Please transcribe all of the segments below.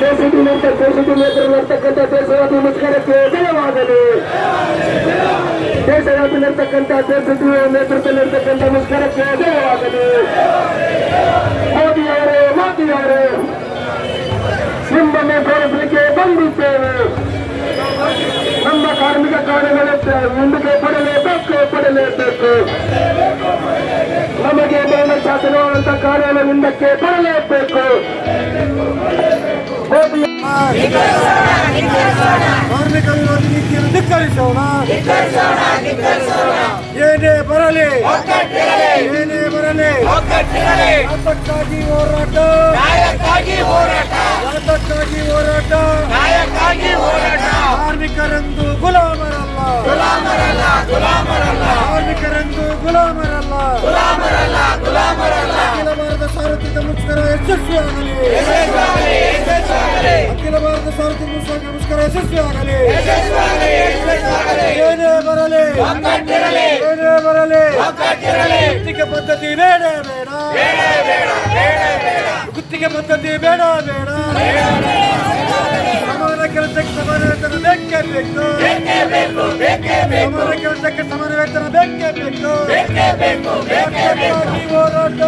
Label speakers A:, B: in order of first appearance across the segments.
A: JCB ನಂತರ JCB ನೇತೃತ್ವರ್ತಕ್ಕಂಥ ದೇಶವ್ಯಾಪಿ ಮುಷ್ಕರಕ್ಕೆ ಜಯವಾಗಲಿ ದೇಶವ್ಯಾಪಿ ನಿರ್ತಕ್ಕಂಥ ಜೆಸಿಬಿ ನೇತೃತ್ವದಲ್ಲಿರ್ತಕ್ಕಂಥ ಮುಷ್ಕರಕ್ಕೆ ಜಯವಾಗಲಿ ಮೋದಿಯವರೇ ಮೋದಿಯವರೇ ನಿಮ್ಮನ್ನು ತೋರಿಸಲಿಕ್ಕೆ ಬಂದಿದ್ದೇವೆ ನಮ್ಮ ಕಾರ್ಮಿಕ ಕಾರ್ಯಗಳ ಮುಂದಕ್ಕೆ ಪಡಲೇಬೇಕು ಪಡಲೇಬೇಕು ನಮಗೆ ಮರಣ ಶಾಸನವಾದಂತ ಕಾರ್ಯಾಲಯ ಹಿಂದಕ್ಕೆ ಬರಲೇಬೇಕು
B: ಕಾರ್ಮಿಕ ವಿರೋಧಿ ನೀತಿಯನ್ನು ಧಿಕ್ಕರಿಸೋಣ. ಏನೇ ಬರಲಿ. ಏನೇ ಬರಲಿ. ಅದಕ್ಕಾಗಿ ಹೋರಾಟ.
C: ನ್ಯಾಯಕ್ಕಾಗಿ ಹೋರಾಟ.
B: ಕಾರ್ಮಿಕರೆಂದು ಗುಲಾಮರಲ್ಲ.
C: ಗುಲಾಮರಲ್ಲ ಗುಲಾಮರಲ್ಲ
B: ಕಾರ್ಮಿಕರೆಂದು ಗುಲಾಮರಲ್ಲ.
C: ಗುಲಾಮರಲ್ಲ ಗುಲಾಮರಲ್ಲ
B: ಅಖಿಲ ಭಾರತ ಸಾರ್ವತ್ರಿಕ ಮುಷ್ಕರ ಯಶಸ್ವಿಯಾಗಲಿ. ಅಖಿಲ ಭಾರತ ಸಾರ್ವಜನಿಕ ಸಂಘ ಮುಷ್ಕರ ಯಶಸ್ವಿಯಾಗಲಿ. ಏನೇ ಬರಲಿ. ಏನೇ ಬರಲಿ. ಗುತ್ತಿಗೆ ಪದ್ಧತಿ ಬೇಡ ಬೇಡ. ಗುತ್ತಿಗೆ ಪದ್ಧತಿ ಬೇಡ ಬೇಡ. ಸಮಾನ ಕೆಲಸಕ್ಕೆ ಸಮಾನ ವೇತನ ಬೇಕೇ ಬೇಕು. ಸಮಾನ ಕೆಲಸಕ್ಕೆ ಸಮಾನ ವೇತನ ಬೇಕೇ ಬೇಕು. ಹೋರಾಟ.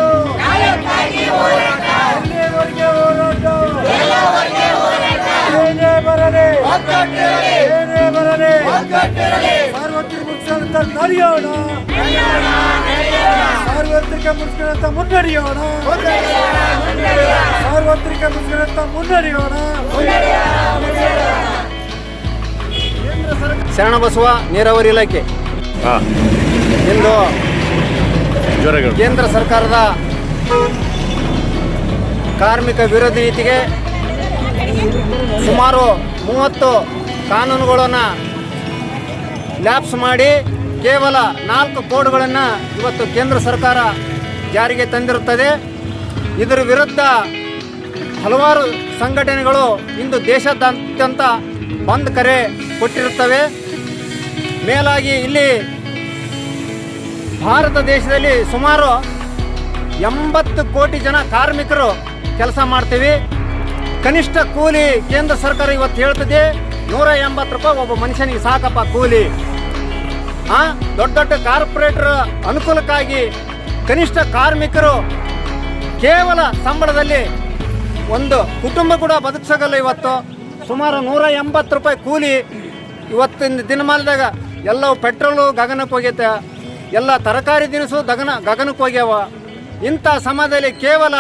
B: ನಡೆಯೋಣ ಸಾರ್ವತ್ರಿಕ ಮುಷ್ಕರತ್ತ ಮುನ್ನಡೆಯೋಣ. ಸಾರ್ವತ್ರಿಕ ಮುಷ್ಕರತ್ತ ಮುನ್ನಡೆಯೋಣ.
D: ಶರಣ ಬಸವ ನೀರಾವರಿ ಇಲಾಖೆ. ಇಂದು ಕೇಂದ್ರ ಸರ್ಕಾರದ ಕಾರ್ಮಿಕ ವಿರೋಧಿ ನೀತಿಗೆ ಸುಮಾರು ಮೂವತ್ತು ಕಾನೂನುಗಳನ್ನು ಲ್ಯಾಪ್ಸ್ ಮಾಡಿ ಕೇವಲ ನಾಲ್ಕು ಕೋಡ್ಗಳನ್ನು ಇವತ್ತು ಕೇಂದ್ರ ಸರ್ಕಾರ ಜಾರಿಗೆ ತಂದಿರುತ್ತದೆ. ಇದರ ವಿರುದ್ಧ ಹಲವಾರು ಸಂಘಟನೆಗಳು ಇಂದು ದೇಶದಾದ್ಯಂತ ಬಂದ್ ಕರೆ ಕೊಟ್ಟಿರುತ್ತವೆ. ಮೇಲಾಗಿ ಇಲ್ಲಿ ಭಾರತ ದೇಶದಲ್ಲಿ ಸುಮಾರು ಎಂಬತ್ತು ಕೋಟಿ ಜನ ಕಾರ್ಮಿಕರು ಕೆಲಸ ಮಾಡ್ತೀವಿ. ಕನಿಷ್ಠ ಕೂಲಿ ಕೇಂದ್ರ ಸರ್ಕಾರ ಇವತ್ತು ಹೇಳ್ತದೆ. ನೂರ ಎಂಬತ್ತು ರೂಪಾಯಿ ಒಬ್ಬ ಮನುಷ್ಯನಿಗೆ ಸಾಕಪ್ಪ ಕೂಲಿ. ಆ? ದೊಡ್ಡ ದೊಡ್ಡ ಕಾರ್ಪೊರೇಟರ್ ಅನುಕೂಲಕ್ಕಾಗಿ ಕನಿಷ್ಠ ಕಾರ್ಮಿಕರು ಕೇವಲ ಸಂಬಳದಲ್ಲಿ ಒಂದು ಕುಟುಂಬ ಕೂಡ ಬದುಕಿಸೋಗಲ್ಲ ಇವತ್ತು. ಸುಮಾರು ನೂರ ಎಂಬತ್ತು ರೂಪಾಯಿ ಕೂಲಿ ಇವತ್ತಿನ ದಿನಮಾನದಾಗ ಎಲ್ಲವೂ ಪೆಟ್ರೋಲು ಗಗನಕ್ಕೆ ಹೋಗೈತೆ. ಎಲ್ಲ ತರಕಾರಿ ದಿನಸು ಗಗನ, ಗಗನಕ್ಕೆ ಹೋಗ್ಯಾವ. ಇಂಥ ಸಮಯದಲ್ಲಿ ಕೇವಲ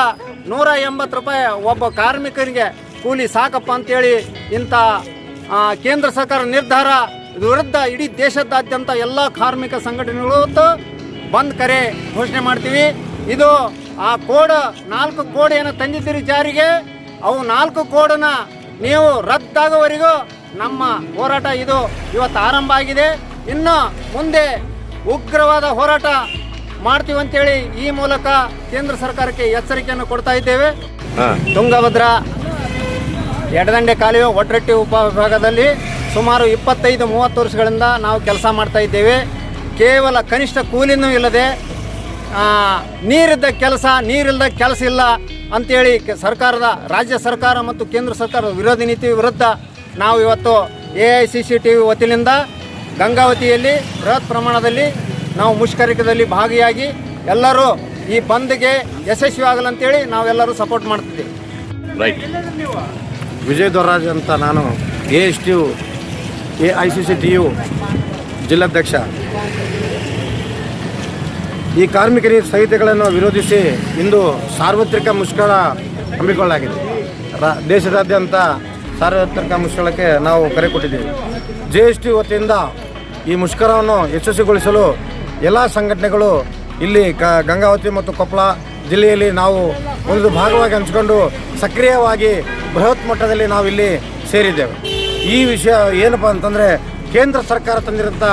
D: ನೂರ ಎಂಬತ್ತು ರೂಪಾಯಿ ಒಬ್ಬ ಕಾರ್ಮಿಕರಿಗೆ ಕೂಲಿ ಸಾಕಪ್ಪ ಅಂತೇಳಿ ಇಂಥ ಕೇಂದ್ರ ಸರ್ಕಾರ ನಿರ್ಧಾರ ವಿರುದ್ಧ ಇಡೀ ದೇಶದಾದ್ಯಂತ ಎಲ್ಲ ಕಾರ್ಮಿಕ ಸಂಘಟನೆಗಳು ಬಂದ್ ಕರೆ ಘೋಷಣೆ ಮಾಡ್ತೀವಿ. ಇದು ಆ ಕೋಡ್ ನಾಲ್ಕು ಕೋಡ್ ಏನು ತಂದಿದ್ದೀರಿ ಜಾರಿಗೆ. ಅವು ನಾಲ್ಕು ಕೋಡನ್ನ ನೀವು ರದ್ದಾಗುವವರೆಗೂ ನಮ್ಮ ಹೋರಾಟ ಇದು ಇವತ್ತು ಆರಂಭ ಆಗಿದೆ. ಇನ್ನು ಮುಂದೆ ಉಗ್ರವಾದ ಹೋರಾಟ ಮಾಡ್ತೀವಿ ಅಂತೇಳಿ ಈ ಮೂಲಕ ಕೇಂದ್ರ ಸರ್ಕಾರಕ್ಕೆ ಎಚ್ಚರಿಕೆಯನ್ನು ಕೊಡ್ತಾ ಇದ್ದೇವೆ. ತುಂಗಭದ್ರಾ ಎಡದಂಡೆ ಕಾಲುವೆ ಒಟ್ರಟ್ಟಿ ಉಪವಿಭಾಗದಲ್ಲಿ ಸುಮಾರು ಇಪ್ಪತ್ತೈದು ಮೂವತ್ತು ವರ್ಷಗಳಿಂದ ನಾವು ಕೆಲಸ ಮಾಡ್ತಾ ಇದ್ದೇವೆ. ಕೇವಲ ಕನಿಷ್ಠ ಕೂಲಿನೂ ಇಲ್ಲದೆ ಆ, ನೀರಿದ್ದ ಕೆಲಸ ನೀರಿಲ್ಲದ ಕೆಲಸ ಇಲ್ಲ ಅಂತೇಳಿ ಕೆ- ಸರ್ಕಾರದ ರಾಜ್ಯ ಸರ್ಕಾರ ಮತ್ತು ಕೇಂದ್ರ ಸರ್ಕಾರದ ವಿರೋಧಿ ನೀತಿ ವಿರುದ್ಧ ನಾವು ಇವತ್ತು A I C C T V ವತಿಯಿಂದ ಗಂಗಾವತಿಯಲ್ಲಿ ಬೃಹತ್ ಪ್ರಮಾಣದಲ್ಲಿ ನಾವು ಮುಷ್ಕರಿಕದಲ್ಲಿ ಭಾಗಿಯಾಗಿ ಎಲ್ಲರೂ ಈ ಬಂದ್ಗೆ ಯಶಸ್ವಿ ಆಗಲಂತೇಳಿ ನಾವೆಲ್ಲರೂ ಸಪೋರ್ಟ್ ಮಾಡ್ತಿದ್ದೀವಿ.
E: ವಿಜಯ್ ದೊರಾಜ್ ಅಂತ ನಾನು A S T U A I C C T U ಜಿಲ್ಲಾಧ್ಯಕ್ಷ. ಈ ಕಾರ್ಮಿಕರಿಗೆ ಸಂಹಿತೆಗಳನ್ನು ವಿರೋಧಿಸಿ ಇಂದು ಸಾರ್ವತ್ರಿಕ ಮುಷ್ಕರ ಹಮ್ಮಿಕೊಳ್ಳಲಾಗಿದೆ. ರಾ, ದೇಶದಾದ್ಯಂತ ಸಾರ್ವತ್ರಿಕ ಮುಷ್ಕರಕ್ಕೆ ನಾವು ಕರೆ ಕೊಟ್ಟಿದ್ದೇವೆ. ಜಿ ಎಸ್ ಟಿ ವತಿಯಿಂದ ಈ ಮುಷ್ಕರವನ್ನು ಯಶಸ್ವಿಗೊಳಿಸಲು ಎಲ್ಲ ಸಂಘಟನೆಗಳು ಇಲ್ಲಿ ಕ, ಗಂಗಾವತಿ ಮತ್ತು ಕೊಪ್ಪಳ ಜಿಲ್ಲೆಯಲ್ಲಿ ನಾವು ಒಂದು ಭಾಗವಾಗಿ ಹಂಚಿಕೊಂಡು ಸಕ್ರಿಯವಾಗಿ ಬೃಹತ್ ಮಟ್ಟದಲ್ಲಿ ನಾವು ಇಲ್ಲಿ ಸೇರಿದ್ದೇವೆ. ಈ ವಿಷಯ ಏನಪ್ಪ ಅಂತಂದರೆ ಕೇಂದ್ರ ಸರ್ಕಾರ ತಂದಿರುವಂಥ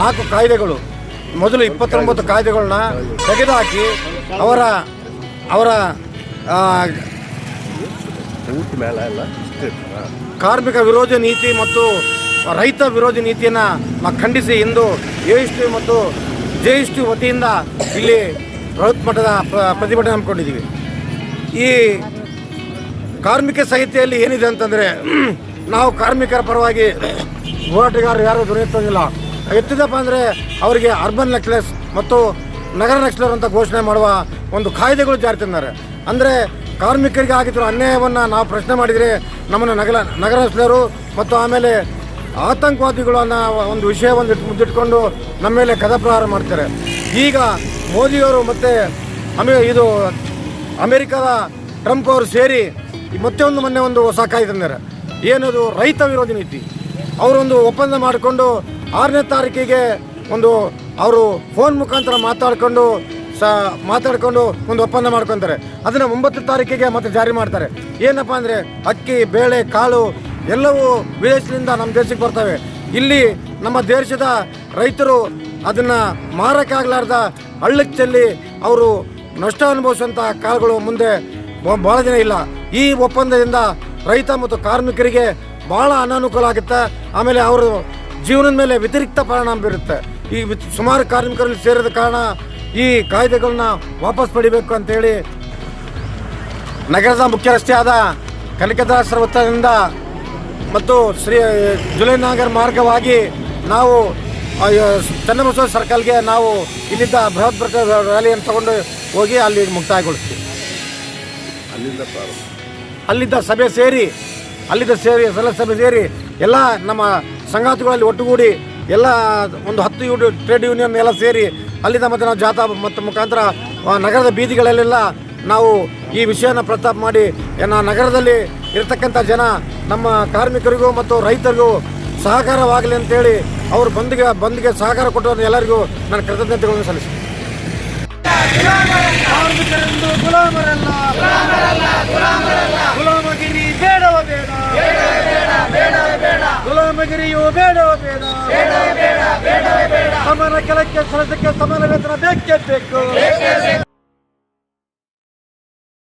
E: ನಾಲ್ಕು ಕಾಯ್ದೆಗಳು ಮೊದಲು ಇಪ್ಪತ್ತೊಂಬತ್ತು ಕಾಯ್ದೆಗಳನ್ನ ತೆಗೆದುಹಾಕಿ ಅವರ ಅವರ ಕಾರ್ಮಿಕ ವಿರೋಧಿ ನೀತಿ ಮತ್ತು ರೈತ ವಿರೋಧಿ ನೀತಿಯನ್ನು ಖಂಡಿಸಿ ಇಂದು ಎ ಎಸ್ ಟಿ ಮತ್ತು ಜೆ ಎಸ್ ಟಿ ವತಿಯಿಂದ ಇಲ್ಲಿ ಬೃಹತ್ ಮಟ್ಟದ ಪ್ರತಿಭಟನೆ ಹಮ್ಮಿಕೊಂಡಿದ್ದೀವಿ. ಈ ಕಾರ್ಮಿಕ ಸಾಹಿತ್ಯದಲ್ಲಿ ಏನಿದೆ ಅಂತಂದರೆ ನಾವು ಕಾರ್ಮಿಕರ ಪರವಾಗಿ ಹೋರಾಟಗಾರರು ಯಾರು ದೊರೆಯುತ್ತಿಲ್ಲ ಎತ್ತಿದಪ್ಪ ಅಂದರೆ ಅವರಿಗೆ ಅರ್ಬನ್ ನೆಕ್ಲೆಸ್ ಮತ್ತು ನಗರ ನಕ್ಸಲರ್ ಅಂತ ಘೋಷಣೆ ಮಾಡುವ ಒಂದು ಕಾಯ್ದೆಗಳು ಜಾರಿ ತಂದಿದ್ದಾರೆ. ಅಂದರೆ ಕಾರ್ಮಿಕರಿಗೆ ಆಗಿದ್ದರೂ ಅನ್ಯಾಯವನ್ನು ನಾವು ಪ್ರಶ್ನೆ ಮಾಡಿದರೆ ನಮ್ಮನ್ನು ನಗಲ ನಗರ ನಕ್ಸಲರು ಮತ್ತು ಆಮೇಲೆ ಆತಂಕವಾದಿಗಳು ಅನ್ನೋ ಒಂದು ವಿಷಯವನ್ನು ಇಟ್ಟು ಮುದ್ದಿಟ್ಕೊಂಡು ನಮ್ಮ ಮೇಲೆ ಕದಪ್ರಹಾರ ಮಾಡ್ತಾರೆ. ಈಗ ಮೋದಿಯವರು ಮತ್ತು ಅಮೇ, ಇದು ಅಮೇರಿಕಾದ ಟ್ರಂಪ್ ಅವರು ಸೇರಿ ಮತ್ತೆ ಒಂದು ಮೊನ್ನೆ ಒಂದು ಹೊಸ ಕಾಯ್ದೆ ತಂದಾರೆ ಏನದು ರೈತ ವಿರೋಧಿ ನೀತಿ. ಅವರೊಂದು ಒಪ್ಪಂದ ಮಾಡಿಕೊಂಡು ಆರನೇ ತಾರೀಕಿಗೆ ಒಂದು ಅವರು ಫೋನ್ ಮುಖಾಂತರ ಮಾತಾಡಿಕೊಂಡು ಸ ಮಾತಾಡಿಕೊಂಡು ಒಂದು ಒಪ್ಪಂದ ಮಾಡ್ಕೊತಾರೆ. ಅದನ್ನು ಒಂಬತ್ತು ತಾರೀಕಿಗೆ ಮತ್ತೆ ಜಾರಿ ಮಾಡ್ತಾರೆ. ಏನಪ್ಪ ಅಂದರೆ ಅಕ್ಕಿ, ಬೇಳೆ, ಕಾಳು ಎಲ್ಲವೂ ವಿದೇಶದಿಂದ ನಮ್ಮ ದೇಶಕ್ಕೆ ಬರ್ತವೆ. ಇಲ್ಲಿ ನಮ್ಮ ದೇಶದ ರೈತರು ಅದನ್ನು ಮಾರಕ್ಕಾಗಲಾರ್ದ ಹಳ್ಳಕ್ಕೆ ಚೆಲ್ಲಿ ಅವರು ನಷ್ಟ ಅನುಭವಿಸುವಂಥ ಕಾಲಗಳು ಮುಂದೆ ಭಾಳ ದಿನ ಇಲ್ಲ. ಈ ಒಪ್ಪಂದದಿಂದ ರೈತ ಮತ್ತು ಕಾರ್ಮಿಕರಿಗೆ ಬಹಳ ಅನಾನುಕೂಲ ಆಗುತ್ತೆ ಆಮೇಲೆ ಅವರು ಜೀವನದ ಮೇಲೆ ವ್ಯತಿರಿಕ್ತ ಪರಿಣಾಮ ಬೀರುತ್ತೆ. ಈ ಸುಮಾರು ಕಾರ್ಮಿಕರಲ್ಲಿ ಸೇರಿದ ಕಾರಣ ಈ ಕಾಯ್ದೆಗಳನ್ನ ವಾಪಸ್ ಪಡಿಬೇಕು ಅಂತೇಳಿ ನಗರದ ಮುಖ್ಯ ರಸ್ತೆಯಾದ ಆದ ಕನಕದಾಸರ ವೃತ್ತದಿಂದ ಮತ್ತು ಶ್ರೀ ಜುಲೈನಗರ್ ಮಾರ್ಗವಾಗಿ ನಾವು ಚನ್ನಬಸವ ಸರ್ಕಲ್ಗೆ ನಾವು ಇಲ್ಲಿದ್ದ ಬೃಹತ್ ರ್ಯಾಲಿಯನ್ನು ತಗೊಂಡು ಹೋಗಿ ಅಲ್ಲಿ ಮುಕ್ತಾಯಗೊಳಿಸ್ತೀವಿ. ಅಲ್ಲಿದ್ದ ಸಭೆ ಸೇರಿ, ಅಲ್ಲಿದ್ದ ಸೇರಿ ಸಲ ಸಭೆ ಸೇರಿ ಎಲ್ಲ ನಮ್ಮ ಸಂಗಾತಿಗಳಲ್ಲಿ ಒಟ್ಟುಗೂಡಿ ಎಲ್ಲ ಒಂದು ಹತ್ತು ಯೂನಿ ಟ್ರೇಡ್ ಯೂನಿಯನ್ ಎಲ್ಲ ಸೇರಿ ಅಲ್ಲಿಂದ ಮತ್ತು ನಾವು ಜಾಥಾ ಮತ್ತು ಮುಖಾಂತರ ನಗರದ ಬೀದಿಗಳಲ್ಲೆಲ್ಲ ನಾವು ಈ ವಿಷಯನ ಪ್ರಸ್ತಾಪ ಮಾಡಿ ನಗರದಲ್ಲಿ ಇರತಕ್ಕಂಥ ಜನ ನಮ್ಮ ಕಾರ್ಮಿಕರಿಗೂ ಮತ್ತು ರೈತರಿಗೂ ಸಹಕಾರವಾಗಲಿ ಅಂತೇಳಿ ಅವರು ಬಂದ್ಗೆ ಬಂದ್ಗೆ ಸಹಕಾರ ಕೊಟ್ಟವ್ರನ್ನ ಎಲ್ಲರಿಗೂ ನಾನು ಕೃತಜ್ಞತೆಗಳನ್ನು
B: ಗುಲಾಮರಲ್ಲ ಕೆಲಕ್ಕೆ ಸಲಸಕ್ಕೆ ಸಮಾನ ವೇತನ ಬೇಕೇ ಬೇಕು.